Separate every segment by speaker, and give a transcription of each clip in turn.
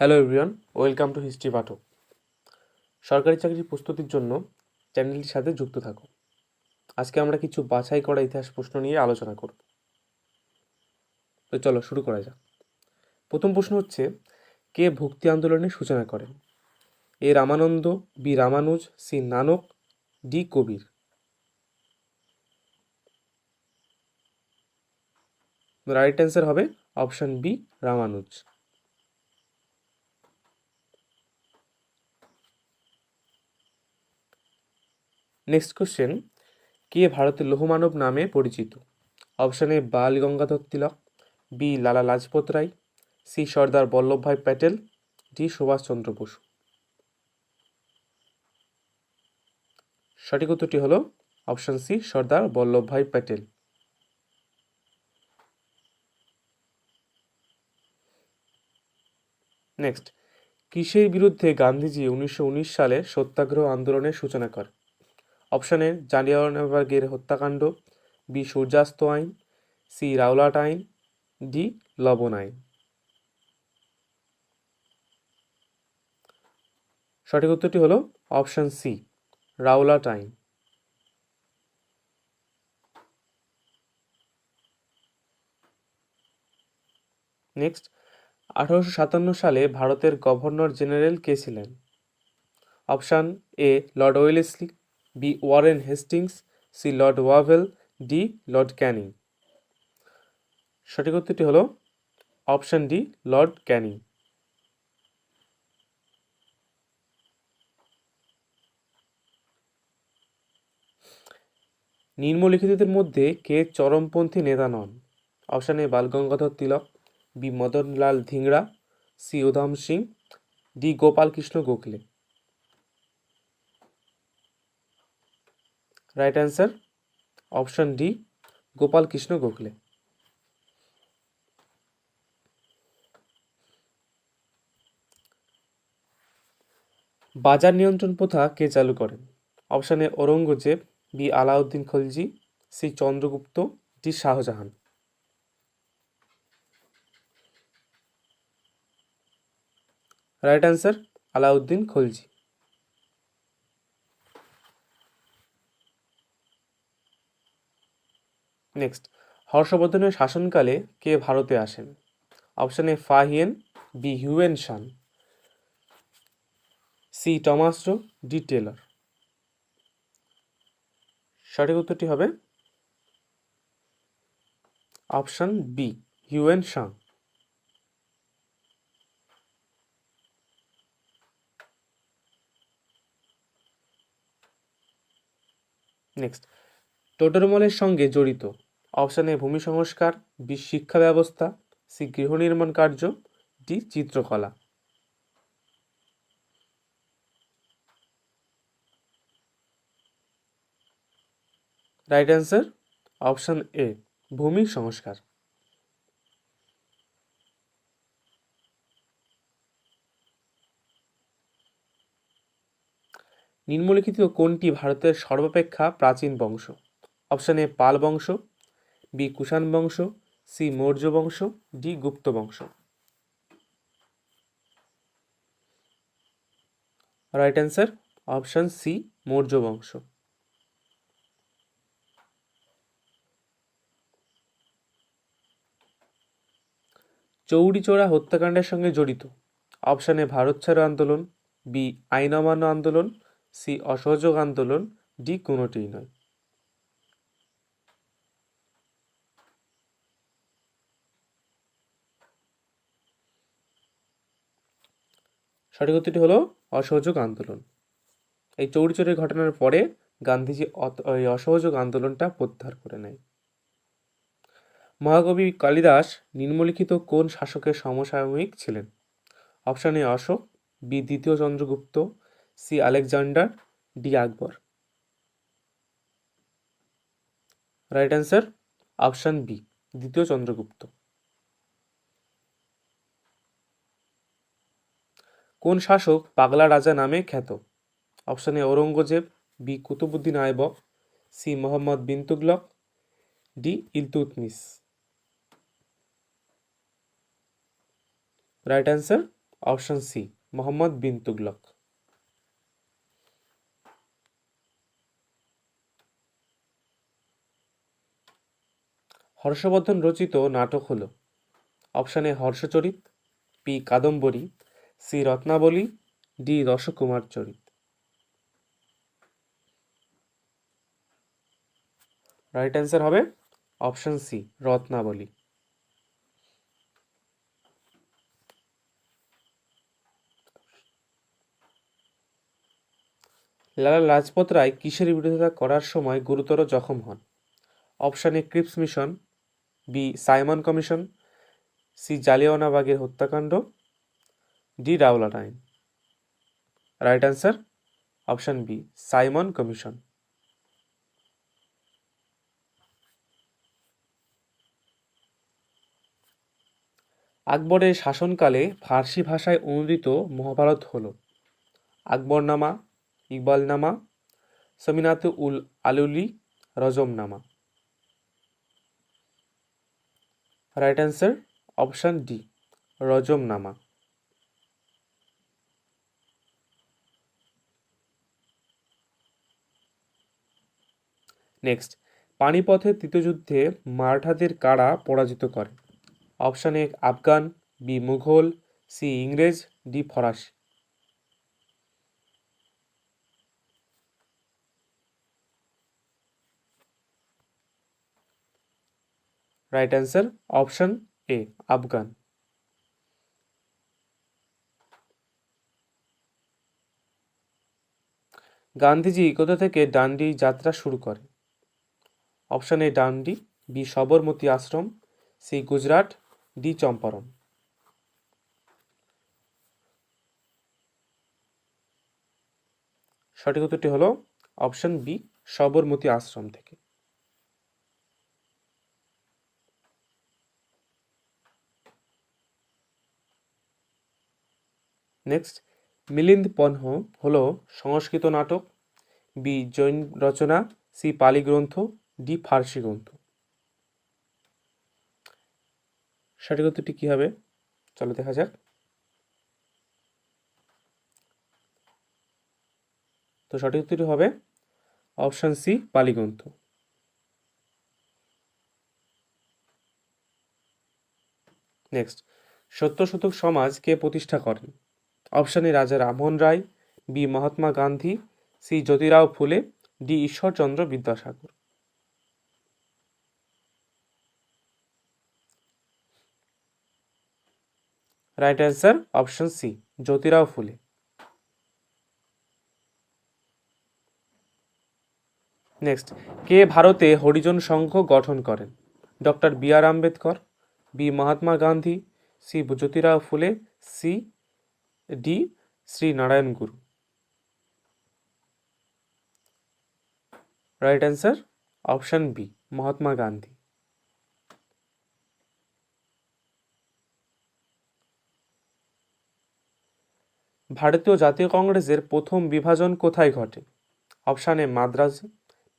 Speaker 1: Hello everyone welcome to history পাঠক সরকারি চাকরির প্রস্তুতির জন্য চ্যানেলটির সাথে যুক্ত থাকো। আজকে আমরা কিছু বাছাই করা ইতিহাস প্রশ্ন নিয়ে আলোচনা করব। তো চলো শুরু করা যাক। প্রথম প্রশ্ন হচ্ছে, কে ভক্তি আন্দোলনের সূচনা করেন? A Ramananda, B Ramanuja, C Nanak, D Kabir. Right answer হবে option B Ramanuja. Next question কে ভারতের লৌহমানব নামে পরিচিত? Option A Bal Gangadhar Tilak. B Lala Lajpat Rai. C Sardar Vallabhbhai Patel. D Subhashchandra Bose. সঠিক উত্তরটি হল option C Sardar Vallabhbhai Patel. Next কিসের বিরুদ্ধে গান্ধীজি উনিশশো উনিশ সালে সত্যাগ্রহ আন্দোলনের সূচনা করেন? অপশন এ জালিয়ানওয়ালাবাগের হত্যাকাণ্ড, বি, সূর্যাস্ত আইন, সি, রাওলাট আইন, ডি, লবণ আইন। সঠিক উত্তরটি হলো অপশান সি, রাওলাট আইন। নেক্সট, আঠারোশো সাতান্ন সালে ভারতের গভর্নর জেনারেল কে ছিলেন? Option A, Lord Wellesley. B Warren Hastings, C Lord Wavell, D Lord Canning. সঠিক উত্তরটি হলো অপশান ডি, লর্ড ক্যানিং। নিম্নলিখিতদের মধ্যে কে চরমপন্থী নেতা নন? Option A Balgangadhar Tilak, B Madanlal Dhingra C Udham Singh, D Gopal Krishna Gokhale. Right answer option D Gopal Krishna Gokhale বাজার নিয়ন্ত্রণ প্রথা কে চালু করেন? Option A Aurangzeb B Alauddin Khalji C Chandragupta D Shahjahan right answer Alauddin Khalji next হর্ষবর্ধনের শাসনকালে কে ভারতে আসেন? Option A Fahien B Hiuen Tsang. C টমাস্টো D Taylor. সঠিক উত্তরটি হবে option B Hiuen Tsang next টোটরমলের সঙ্গে জড়িত অপশান এ ভূমি সংস্কার, বি শিক্ষা ব্যবস্থা, সি গৃহ নির্মাণ কার্য, ডি চিত্রকলা। রাইট অ্যান্সার অপশান এ ভূমি সংস্কার। নিম্নলিখিত কোনটি ভারতের সর্বাপেক্ষা প্রাচীন বংশ? অপশান এ পাল বংশ। বি কুষাণ বংশ, সি মৌর্য বংশ, ডি গুপ্ত বংশ। Right answer option C Maurya বংশ। চৌরিচৌরা হত্যাকাণ্ডের সঙ্গে জড়িত। অপশানে ভারত ছাড়ো আন্দোলন। বি আইন অমান্য আন্দোলন। সি অসহযোগ আন্দোলন। ডি কোনোটিই নয়। সঠিক উত্তরটি হলো অসহযোগ আন্দোলন। এই চৌরিচৌরের ঘটনার পরে গান্ধীজি এই অসহযোগ আন্দোলনটা প্রত্যাহার করে নেয়। মহাকবি কালিদাস নিম্নলিখিত কোন শাসকের সমসাময়িক ছিলেন? অপশান এ অশোক, বি দ্বিতীয় Chandragupta, C Alexander, D Akbar. Right answer option B, দ্বিতীয় চন্দ্রগুপ্ত। কোন শাসক পাগলা রাজা নামে খ্যাত? Option A Aurangzeb, B Qutbuddin Aibak C Mohammad bin Tughlaq D Iltutmish right answer option C, Mohammad bin Tughlaq Harshavardhana রচিত নাটক হল। Option A Harshacharita, P Kadambari C Ratnavali, D রসকুমার চরিত। রাইট অ্যান্সার হবে অপশন সি রত্নাবলী। লালা লাজপত রায় কিসের বিরোধিতা করার সময় গুরুতর জখম হন? Option A Cripps mission B Simon commission C জালিয়াওয়ানাবাগের হত্যাকাণ্ড। ডি রাওলাট আইন। Right answer option B, Simon commission. আকবরের শাসনকালে ফার্সি ভাষায় অনুদিত মহাভারত হল। আকবরনামা, ইকবালনামা, সমিনাত উল আলুলি, Razmnama. Right answer option D, Razmnama. Next পানিপথের তৃতীয়যুদ্ধে মারাঠাদের কারা পরাজিত করে? Option A Afghan B Mughal C ইংরেজ ডি ফরাসি। Right answer option A Afghan. Gandhiji কোথা থেকে ডান্ডি যাত্রা শুরু করে? Option A Dandi B Sabarmati ashram, C Gujarat, D Champaran. সঠিক উত্তরটি হলো অপশন বি, সবরমতী আশ্রম থেকে। নেক্সট, মিলিন্দ পন্হ হলো সংস্কৃত নাটক, বি জৈন রচনা, সি পালি গ্রন্থ ডি ফার্সি গ্রন্থ। সঠিক উত্তরটি কী হবে? চলো দেখা যাক। তো সঠিক উত্তরটি হবে অপশন সি, পালি গ্রন্থ। নেক্সট সত্য শতক সমাজ কে প্রতিষ্ঠা করেন? Option Raja Rammohan Roy, B Mahatma Gandhi, C Jyotirao Phule, D Ishwarchandra Vidyasagar. Right answer option C Jyotirao Phule next কে ভারতে হরিজন সংঘ গঠন করেন? Doctor B R Ambedkar B Mahatma Gandhi C Jyotirao Phule C D Shri Narayana Guru right answer option B Mahatma Gandhi ভারতীয় জাতীয় কংগ্রেসের প্রথম বিভাজন কোথায় ঘটে? Option A Madras,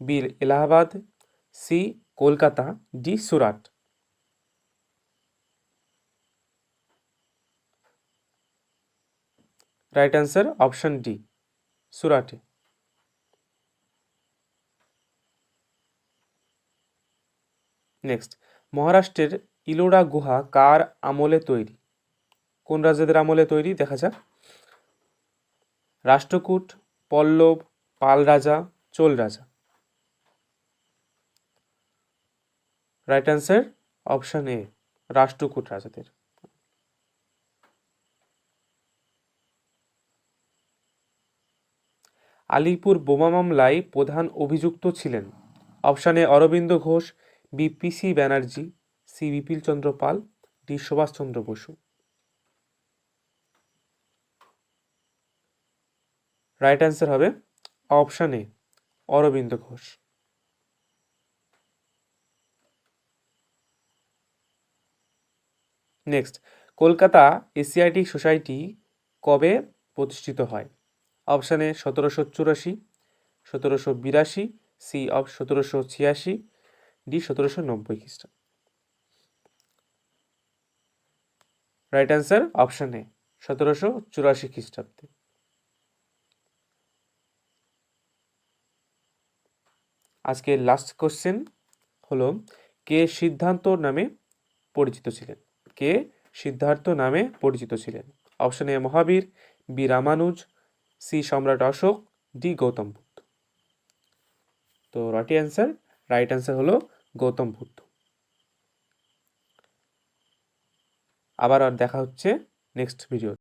Speaker 1: B Allahabad, C Kolkata, D Surat. Right answer option D, সুরাটে। Next, মহারাষ্ট্রের ইলোরা গুহা কার আমলে তৈরি? কোন রাজাদের আমলে তৈরি? দেখা যাক। রাষ্ট্রকূট, পল্লব পাল রাজা চোল রাজা right answer option A Rashtrakuta রাজাদের। আলিপুর বোমা মামলায় প্রধান অভিযুক্ত ছিলেন। Option Aurobindo Ghosh BPC Banerjee C Bipin Chandra Pal D Subhashchandra Bose right answer হবে option A Aurobindo Ghosh next Kolkata Asiatic society কবে প্রতিষ্ঠিত হয়? অপশান এ সতেরোশো চুরাশি, সতেরোশো বিরাশি সি অফ সতেরোশো ছিয়াশি ডি সতেরোশো নব্বই খ্রিস্টাব্দ। রাইট অ্যান্সার অপশান এ সতেরোশো চুরাশি খ্রিস্টাব্দে। আজকে লাস্ট কোশ্চেন হলো, কে সিদ্ধান্ত নামে পরিচিত ছিলেন? কে সিদ্ধার্থ নামে পরিচিত ছিলেন? Option A Mahavir, B Ramanuja, C সম্রাট অশোক ডি গৌতম বুদ্ধ। তো রাইট অ্যান্সার রাইট অ্যান্সার হলো গৌতম বুদ্ধ। আবার আর দেখা হচ্ছে নেক্সট ভিডিও